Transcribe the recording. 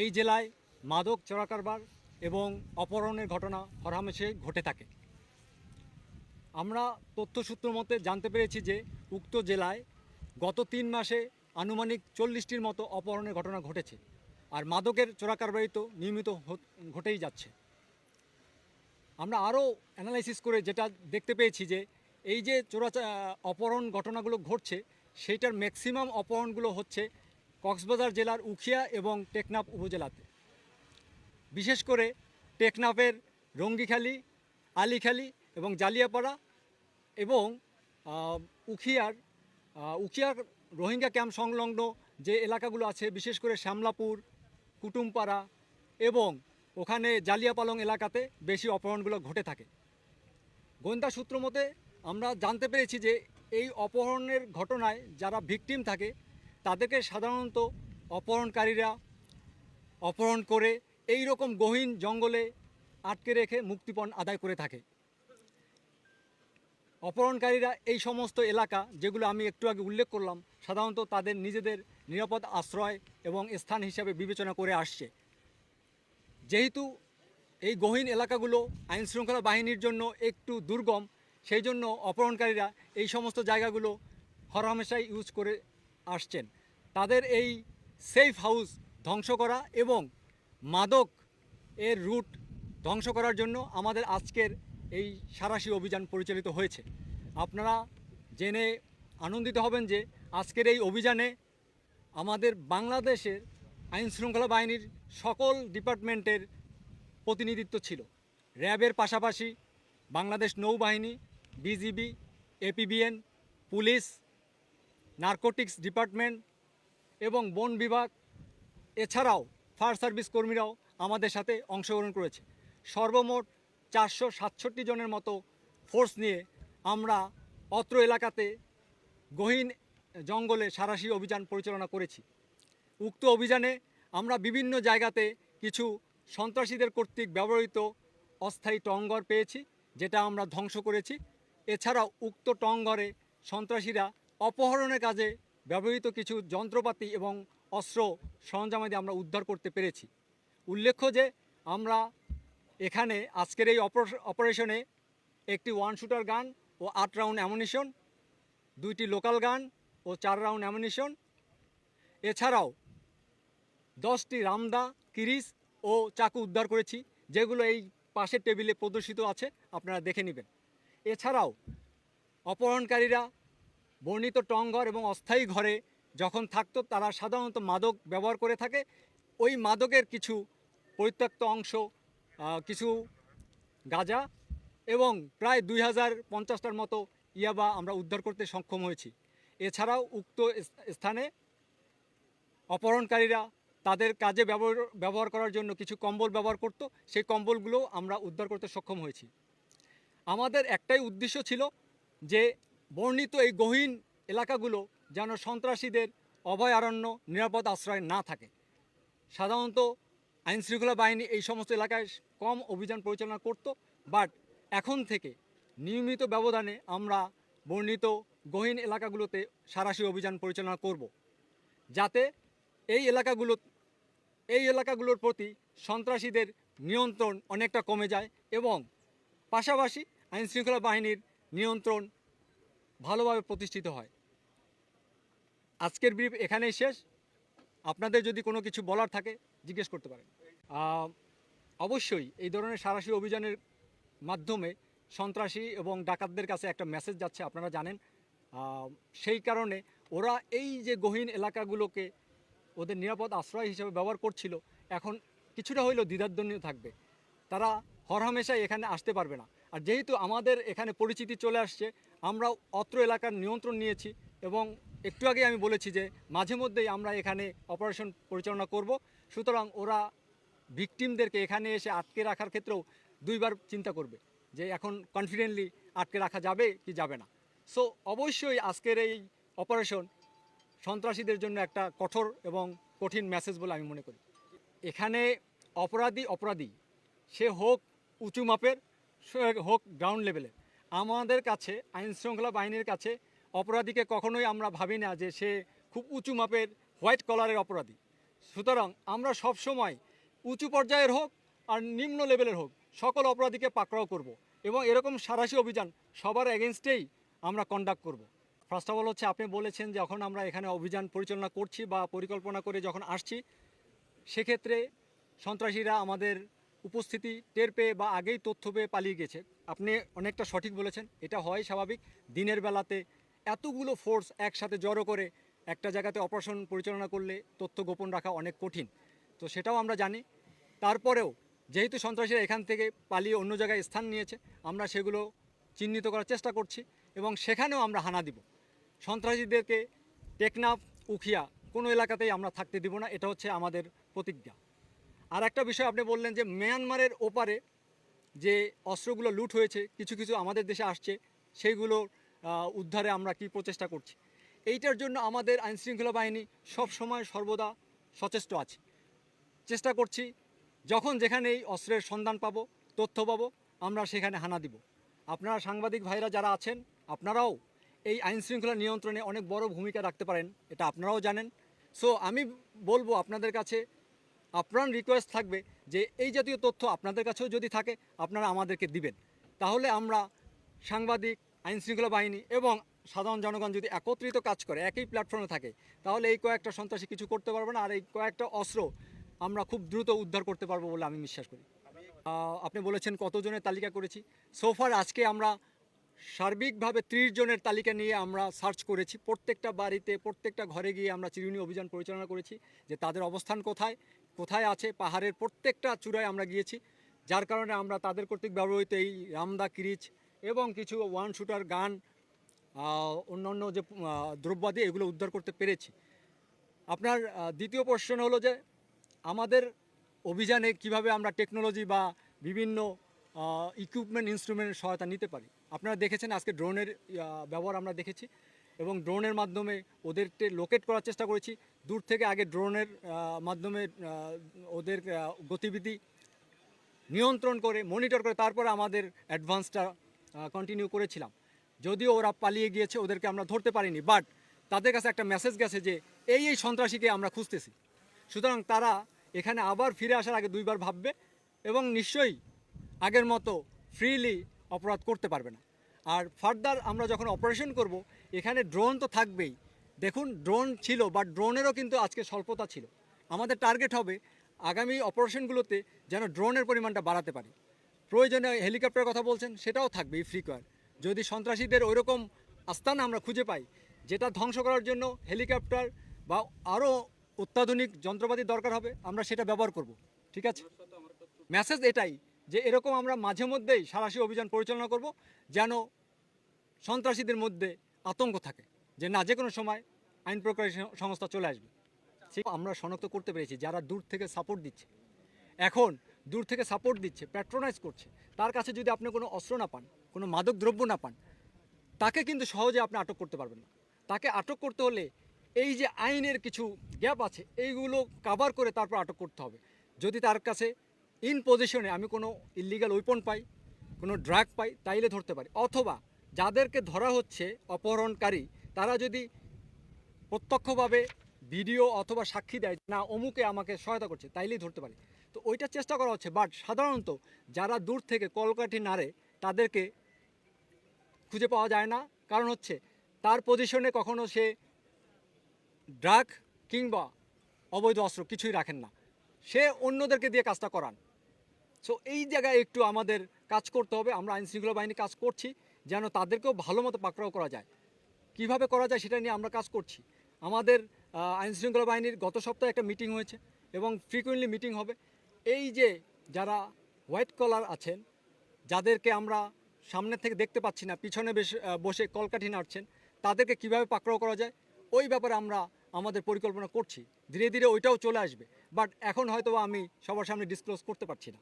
এই জেলায় মাদক চোরাকারবার এবং অপহরণের ঘটনা হরহামেশে ঘটে থাকে। আমরা তথ্যসূত্র মতে জানতে পেরেছি যে উক্ত জেলায় গত তিন মাসে আনুমানিক চল্লিশটির মতো অপহরণের ঘটনা ঘটেছে আর মাদকের চোরাকারবারি তো নিয়মিত ঘটেই যাচ্ছে। আমরা আরও অ্যানালাইসিস করে যেটা দেখতে পেয়েছি যে এই যে চোরা অপহরণ ঘটনাগুলো ঘটছে, সেইটার ম্যাক্সিমাম অপহরণগুলো হচ্ছে কক্সবাজার জেলার উখিয়া এবং টেকনাফ উপজেলাতে। বিশেষ করে টেকনাফের রঙ্গিখালি, আলিখালি এবং জালিয়াপাড়া এবং উখিয়ার উখিয়ার রোহিঙ্গা ক্যাম্প সংলগ্ন যে এলাকাগুলো আছে, বিশেষ করে শ্যামলাপুর, কুটুমপাড়া এবং ওখানে জালিয়াপালং এলাকাতে বেশি অপহরণগুলো ঘটে থাকে। গোয়েন্দা সূত্র মতে আমরা জানতে পেরেছি যে এই অপহরণের ঘটনায় যারা ভিকটিম থাকে তাদেরকে সাধারণত অপহরণকারীরা অপহরণ করে এই রকম গহীন জঙ্গলে আটকে রেখে মুক্তিপণ আদায় করে থাকে। অপহরণকারীরা এই সমস্ত এলাকা যেগুলো আমি একটু আগে উল্লেখ করলাম, সাধারণত তাদের নিজেদের নিরাপদ আশ্রয় এবং স্থান হিসাবে বিবেচনা করে আসছে। যেহেতু এই গহীন এলাকাগুলো আইন শৃঙ্খলা বাহিনীর জন্য একটু দুর্গম, সেই জন্য অপহরণকারীরা এই সমস্ত জায়গাগুলো হরহামেশাই ইউজ করে আসছেন। তাদের এই সেফ হাউস ধ্বংস করা এবং মাদক এর রুট ধ্বংস করার জন্য আমাদের আজকের এই সারাশি অভিযান পরিচালিত হয়েছে। আপনারা জেনে আনন্দিত হবেন যে আজকের এই অভিযানে আমাদের বাংলাদেশের আইন শৃঙ্খলা বাহিনীর সকল ডিপার্টমেন্টের প্রতিনিধিত্ব ছিল। র্যাবের পাশাপাশি বাংলাদেশ নৌবাহিনী, BGB, APBN, police narcotics department এবং বন বিভাগ, এছাড়াও ফায়ার সার্ভিস কর্মীরাও আমাদের সাথে অংশগ্রহণ করেছে। সর্বমোট চারশো সাতষট্টি জনের মতো ফোর্স নিয়ে আমরা অত্র এলাকাতে গহীন জঙ্গলে সারাশি অভিযান পরিচালনা করেছি। উক্ত অভিযানে আমরা বিভিন্ন জায়গাতে কিছু সন্ত্রাসীদের কর্তৃক ব্যবহৃত অস্থায়ী টঙ্গর পেয়েছি, যেটা আমরা ধ্বংস করেছি। এছাড়াও উক্ত টঙ্গরে সন্ত্রাসীরা অপহরণের কাজে ব্যবহৃত কিছু যন্ত্রপাতি এবং অস্ত্র সরঞ্জামাদি আমরা উদ্ধার করতে পেরেছি। উল্লেখ্য যে আমরা এখানে আজকের এই অপার- অপারেশনে একটি ওয়ান শুটার গান ও আট রাউন্ড অ্যামুনিশন দুইটি লোকাল গান ও চার রাউন্ড অ্যামুনিশন এছাড়াও দশটি রামদা কিরিস ও চাকু উদ্ধার করেছি, যেগুলো এই পাশের টেবিলে প্রদর্শিত আছে, আপনারা দেখে নেবেন। এছাড়াও অপহরণকারীরা বর্ণিত টংঘর এবং অস্থায়ী ঘরে যখন থাকতো, তারা সাধারণত মাদক ব্যবহার করে থাকে। ওই মাদকের কিছু পরিত্যক্ত অংশ কিছু গাঁজা এবং প্রায় দুই হাজার পঞ্চাশটার মতো ইয়াবা আমরা উদ্ধার করতে সক্ষম হয়েছি। এছাড়াও উক্ত স্থানে অপহরণকারীরা তাদের কাজে ব্যবহার ব্যবহার করার জন্য কিছু কম্বল ব্যবহার করত। সেই কম্বলগুলো আমরা উদ্ধার করতে সক্ষম হয়েছি। আমাদের একটাই উদ্দেশ্য ছিল যে বর্ণিত এই গহীন এলাকাগুলো যেন সন্ত্রাসীদের অভয়ারণ্য, নিরাপদ আশ্রয় না থাকে। সাধারণত আইনশৃঙ্খলা বাহিনী এই সমস্ত এলাকায় কম অভিযান পরিচালনা করত, বাট এখন থেকে নিয়মিত ব্যবধানে আমরা বর্ণিত গহীন এলাকাগুলোতে সারাশি অভিযান পরিচালনা করব। যাতে এই এলাকাগুলো, এই এলাকাগুলোর প্রতি সন্ত্রাসীদের নিয়ন্ত্রণ অনেকটা কমে যায় এবং পাশাপাশি আইনশৃঙ্খলা বাহিনীর নিয়ন্ত্রণ ভালোভাবে প্রতিষ্ঠিত হয়। আজকের ব্রিফ এখানেই শেষ। আপনাদের যদি কোনো কিছু বলার থাকে, জিজ্ঞেস করতে পারেন। অবশ্যই এই ধরনের সারাশি অভিযানের মাধ্যমে সন্ত্রাসী এবং ডাকাতদের কাছে একটা মেসেজ যাচ্ছে, আপনারা জানেন। সেই কারণে ওরা এই যে গহীন এলাকাগুলোকে ওদের নিরাপদ আশ্রয় হিসেবে ব্যবহার করছিল, এখন কিছুটা হইলেও দ্বিধাদ্বন্দ্ব থাকবে। তারা হরহামেশাই এখানে আসতে পারবে না। আর যেহেতু আমাদের এখানে পরিচিতি চলে আসছে, আমরা অত্র এলাকার নিয়ন্ত্রণ নিয়েছি এবং একটু আগে আমি বলেছি যে মাঝে মধ্যেই আমরা এখানে অপারেশন পরিচালনা করব। সুতরাং ওরা ভিকটিমদেরকে এখানে এসে আটকে রাখার ক্ষেত্রেও দুইবার চিন্তা করবে যে এখন কনফিডেন্টলি আটকে রাখা যাবে কি যাবে না। সো অবশ্যই আজকের এই অপারেশন সন্ত্রাসীদের জন্য একটা কঠোর এবং কঠিন মেসেজ বলে আমি মনে করি। এখানে অপরাধী অপরাধী, সে হোক উঁচু মাপের হোক গ্রাউন্ড লেভেলে আমাদের কাছে আইন শৃঙ্খলা বাহিনীর কাছে অপরাধীকে কখনোই আমরা ভাবি না যে সে খুব উঁচু মাপের হোয়াইট কলারের অপরাধী। সুতরাং আমরা সব সময় উঁচু পর্যায়ের হোক আর নিম্ন লেভেলের হোক, সকল অপরাধীকে পাকড়াও করব এবং এরকম সারাশি অভিযান সবার এগেনস্টেই আমরা কন্ডাক্ট করব। ফার্স্ট অফ অল হচ্ছে, আপনি বলেছেন যখন আমরা এখানে অভিযান পরিচালনা করছি বা পরিকল্পনা করে যখন আসছি, সেক্ষেত্রে সন্ত্রাসীরা আমাদের উপস্থিতি টের পেয়ে বা আগেই তথ্য পেয়ে পালিয়ে গেছে। আপনি অনেকটা সঠিক বলেছেন, এটা হয় স্বাভাবিক। দিনের বেলাতে এতগুলো ফোর্স একসাথে জড়ো করে একটা জায়গাতে অপারেশন পরিচালনা করলে তথ্য গোপন রাখা অনেক কঠিন। তো সেটাও আমরা জানি। তারপরেও যেহেতু সন্ত্রাসীরা এখান থেকে পালিয়ে অন্য জায়গায় স্থান নিয়েছে, আমরা সেগুলো চিহ্নিত করার চেষ্টা করছি এবং সেখানেও আমরা হানা দিব। সন্ত্রাসীদেরকে টেকনাফ, উখিয়া কোনো এলাকাতেই আমরা থাকতে দিব না, এটা হচ্ছে আমাদের প্রতিজ্ঞা। আর একটা বিষয় আপনি বললেন যে মিয়ানমারের ওপারে যে অস্ত্রগুলো লুট হয়েছে, কিছু কিছু আমাদের দেশে আসছে, সেইগুলো উদ্ধারে আমরা কি প্রচেষ্টা করছি? এইটার জন্য আমাদের আইনশৃঙ্খলা বাহিনী সব সময় সর্বদা সচেষ্ট আছে। চেষ্টা করছি, যখন যেখানে এই অস্ত্রের সন্ধান পাবো, তথ্য পাবো, আমরা সেখানে হানা দিব। আপনারা সাংবাদিক ভাইরা যারা আছেন, আপনারাও এই আইন শৃঙ্খলা নিয়ন্ত্রণে অনেক বড় ভূমিকা রাখতে পারেন, এটা আপনারাও জানেন। সো আমি বলব আপনাদের কাছে আপ্রাণ রিকোয়েস্ট থাকবে যে এই জাতীয় তথ্য আপনাদের কাছেও যদি থাকে, আপনারা আমাদেরকে দিবেন। তাহলে আমরা সাংবাদিক, আইনশৃঙ্খলা বাহিনী এবং সাধারণ জনগণ যদি একত্রিত কাজ করে, একই প্ল্যাটফর্মে থাকে, তাহলে এই কয়েকটা সন্ত্রাসী কিছু করতে পারবে না, আর এই কয়েকটা অস্ত্র আমরা খুব দ্রুত উদ্ধার করতে পারব বলে আমি বিশ্বাস করি। আপনি বলেছেন কতজনের তালিকা করেছি। সোফার আজকে আমরা সার্বিকভাবে ত্রিশ জনের তালিকা নিয়ে আমরা সার্চ করেছি। প্রত্যেকটা বাড়িতে, প্রত্যেকটা ঘরে গিয়ে আমরা চিরুনি অভিযান পরিচালনা করেছি যে তাদের অবস্থান কোথায় কোথায় আছে? পাহাড়ের প্রত্যেকটা চূড়ায় আমরা গিয়েছি। যার কারণে আমরা তাদের কর্তৃক ব্যবহৃত এই রামদা কিরিচ এবং কিছু ওয়ান শুটার গান অন্যান্য যে দ্রব্যাদি এগুলো উদ্ধার করতে পেরেছি। আপনার দ্বিতীয় প্রশ্ন হলো যে, আমাদের অভিযানে কীভাবে আমরা টেকনোলজি বা বিভিন্ন ইকুইপমেন্ট ইনস্ট্রুমেন্টের সহায়তা নিতে পারি? আপনারা দেখেছেন আজকে ড্রোনের ব্যবহার আমরা দেখেছি। এবং ড্রোনের মাধ্যমে ওদেরকে লোকেট করার চেষ্টা করেছি। দূর থেকে আগে ড্রোনের মাধ্যমে ওদের গতিবিধি নিয়ন্ত্রণ করে মনিটর করে, তারপরে আমাদের অ্যাডভান্সটা কন্টিনিউ করেছিলাম। যদিও ওরা পালিয়ে গিয়েছে, ওদেরকে আমরা ধরতে পারিনি বাট তাদের কাছে একটা মেসেজ গেছে যে, এই এই সন্ত্রাসীকে আমরা খুঁজতেছি। সুতরাং তারা এখানে আবার ফিরে আসার আগে দুইবার ভাববে এবং নিশ্চয়ই আগের মতো ফ্রিলি অপরাধ করতে পারবে না। আর ফার্দার আমরা যখন অপারেশন করব এখানে ড্রোন তো থাকবেই। দেখুন ড্রোন ছিল বা ড্রোনেরও কিন্তু আজকে স্বল্পতা ছিল। আমাদের টার্গেট হবে আগামী অপারেশনগুলোতে যেন ড্রোনের পরিমাণটা বাড়াতে পারি। প্রয়োজনে হেলিকপ্টারের কথা বলছেন, সেটাও থাকবে এই ফ্রিকোয়ার যদি সন্ত্রাসীদের ওইরকম আস্থান আমরা খুঁজে পাই, যেটা ধ্বংস করার জন্য হেলিকপ্টার বা আরও অত্যাধুনিক যন্ত্রপাতি দরকার হবে, আমরা সেটা ব্যবহার করব। ঠিক আছে? মেসেজ এটাই যে এরকম আমরা মাঝে মধ্যেই সারাশি অভিযান পরিচালনা করব, যেন সন্ত্রাসীদের মধ্যে আতঙ্ক থাকে যে না, যে কোনো সময় আইন প্রকারী সংস্থা চলে আসবে। ঠিক আমরা শনাক্ত করতে পেরেছি যারা দূর থেকে সাপোর্ট দিচ্ছে। এখন দূর থেকে সাপোর্ট দিচ্ছে প্যাট্রোনাইজ করছে, তার কাছে যদি আপনি কোনো অস্ত্র না পান, কোনো মাদক দ্রব্য না পান, তাকে কিন্তু সহজে আপনি আটক করতে পারবেন না। তাকে আটক করতে হলে এই যে আইনের কিছু গ্যাপ আছে, এইগুলো কাভার করে তারপর আটক করতে হবে। যদি তার কাছে ইন পজিশনে আমি কোনো ইলিগাল ওয়েপন পাই, কোনো ড্রাগ পাই, তাইলে ধরতে পারি। অথবা যাদেরকে ধরা হচ্ছে অপহরণকারী, তারা যদি প্রত্যক্ষভাবে ভিডিও অথবা সাক্ষী দেয় না, অমুকে আমাকে সহায়তা করছে তাইলেই ধরতে পারি। তো ওইটা চেষ্টা করা হচ্ছে। বাট সাধারণত যারা দূর থেকে কলকাঠি নাড়ে, তাদেরকে খুঁজে পাওয়া যায় না। কারণ হচ্ছে তার পজিশনে কখনো সে ড্রাগ কিংবা অবৈধ অস্ত্র কিছুই রাখেন না। সে অন্যদেরকে দিয়ে কাজটা করান। সো এই জায়গায় একটু আমাদের কাজ করতে হবে। আমরা আইন শৃঙ্খলা বাহিনী কাজ করছি। যেন তাদেরকেও ভালো মতো পাকড়াও করা যায়। কীভাবে করা যায় সেটা নিয়ে আমরা কাজ করছি। আমাদের আহ, আইন শৃঙ্খলা বাহিনীর গত সপ্তাহে একটা মিটিং হয়েছে এবং ফ্রিকুয়েন্টলি মিটিং হবে। এই যে যারা হোয়াইট কলার আছেন যাদেরকে আমরা সামনে থেকে দেখতে পাচ্ছি না পিছনে বসে কলকাঠি নাড়ছেন তাদেরকে কীভাবে পাকড়াও করা যায় ওই ব্যাপারে আমরা আমাদের পরিকল্পনা করছি। ধীরে ধীরে ওইটাও চলে আসবে। বাট এখন হয়তো আমি সবার সামনে ডিসক্লোজ করতে পারছি না।